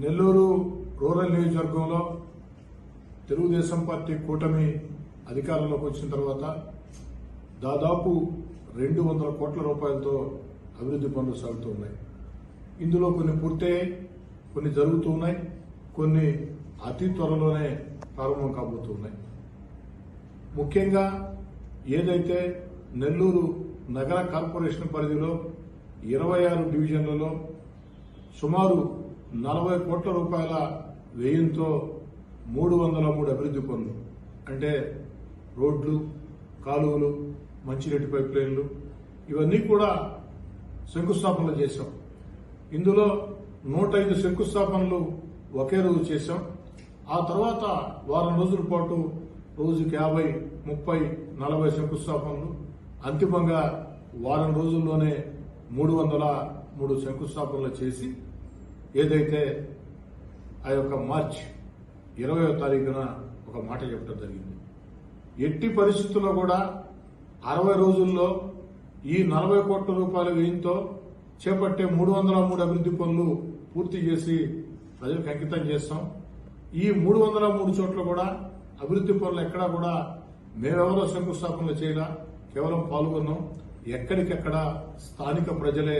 Nellore rural నియోజకవర్గంలో Telugu Desam party కూటమి అధికారంలోకి వచ్చిన తర్వాత దాదాపు రెండు వందల కోట్ల రూపాయలతో అభివృద్ధి పనులు సాగుతూ ఉన్నాయి. ఇందులో కొన్ని పూర్తయ్యాయి కొన్ని జరుగుతూ ఉన్నాయి. కొన్ని అతి త్వరలోనే ప్రారంభం కాబోతున్నాయి ముఖ్యంగా ఏదైతే నెల్లూరు నగర కార్పొరేషన్ పరిధిలో ఇరవై ఆరు డివిజన్లలో సుమారు నలభై కోట్ల రూపాయల వ్యయంతో మూడు వందల మూడు అభివృద్ధి పనులు అంటే రోడ్లు కాలువలు మంచినీటి పైప్ లైన్లు ఇవన్నీ కూడా శంకుస్థాపనలు చేశాం. ఇందులో నూట ఐదు శంకుస్థాపనలు ఒకే రోజు చేశాం. ఆ తర్వాత వారం రోజుల పాటు రోజుకి యాభై ముప్పై నలభై శంకుస్థాపనలు అంతిమంగా వారం రోజుల్లోనే మూడు వందల మూడు శంకుస్థాపనలు చేసి ఏదైతే ఆ యొక్క మార్చ్ ఇరవయో తారీఖున ఒక మాట చెప్పడం జరిగింది. ఎట్టి పరిస్థితుల్లో కూడా అరవై రోజుల్లో ఈ నలభై కోట్ల రూపాయల వ్యయంతో చేపట్టే మూడు వందల మూడు అభివృద్ధి పనులు పూర్తి చేసి ప్రజలకు అంకితం చేస్తాం. ఈ మూడు వందల మూడు చోట్ల కూడా అభివృద్ధి పనులు ఎక్కడా కూడా మేమెవరో శంకుస్థాపనలు చేయాల కేవలం పాల్గొన్నాం. ఎక్కడికెక్కడ స్థానిక ప్రజలే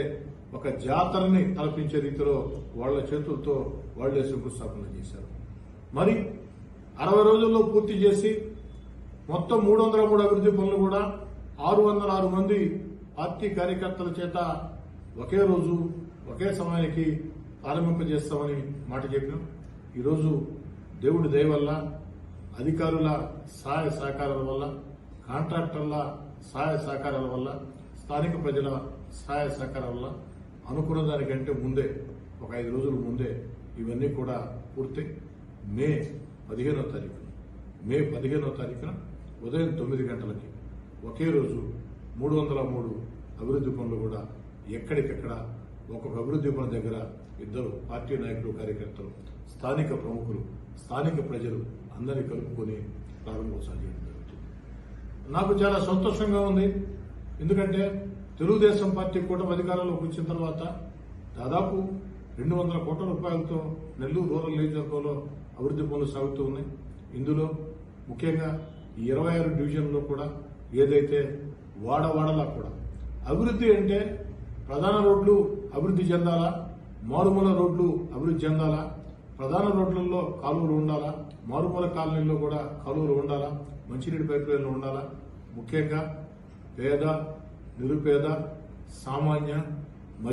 ఒక జాతరని తలపించే రీతిలో వాళ్ళ చేతులతో వాళ్ళే శంకుస్థాపన చేశారు. మరి అరవై రోజుల్లో పూర్తి చేసి మొత్తం మూడు వందల మూడు అభివృద్ధి పనులు కూడా ఆరు వందల ఆరు మంది పార్టీ కార్యకర్తల చేత ఒకే రోజు ఒకే సమయానికి ప్రారంభింపజేస్తామని మాట చెప్పినాం. ఈరోజు దేవుడి దయ వల్ల అధికారుల సహాయ సహకారాల వల్ల కాంట్రాక్టర్ల సహాయ సహకారాల వల్ల స్థానిక ప్రజల సహాయ సహకారాల వల్ల అనుకున్న దానికంటే ముందే ఒక ఐదు రోజుల ముందే ఇవన్నీ కూడా పూర్తి మే పదిహేనో తారీఖున. మే పదిహేనో తారీఖున ఉదయం తొమ్మిది గంటలకి ఒకే రోజు మూడు వందల మూడు అభివృద్ధి పనులు కూడా ఎక్కడికెక్కడ ఒక్కొక్క అభివృద్ధి పనుల దగ్గర ఇద్దరు పార్టీ నాయకులు కార్యకర్తలు స్థానిక ప్రముఖులు స్థానిక ప్రజలు అందరినీ కలుపుకొని ప్రారంభోత్సవం చేయడం జరుగుతుంది. నాకు చాలా సంతోషంగా ఉంది. ఎందుకంటే తెలుగుదేశం పార్టీ కూటమి అధికారంలోకి వచ్చిన తర్వాత దాదాపు రెండు వందల కోట్ల రూపాయలతో నెల్లూరు రూరల్ నియోజకవర్గంలో అభివృద్ధి పనులు సాగుతూ ఉన్నాయి. ఇందులో ముఖ్యంగా ఈ ఇరవై ఆరు డివిజన్లో కూడా ఏదైతే వాడవాడలా కూడా. అభివృద్ధి అంటే ప్రధాన రోడ్లు అభివృద్ధి చెందాలా? మారుమూల రోడ్లు అభివృద్ధి చెందాలా? ప్రధాన రోడ్లలో కాలువలు ఉండాలా? మారుమూల కాలనీల్లో కూడా కాలువలు ఉండాలా? మంచినీటి పైపులైన్లు ఉండాలా? ముఖ్యంగా పేద నిరుపేద సామాన్య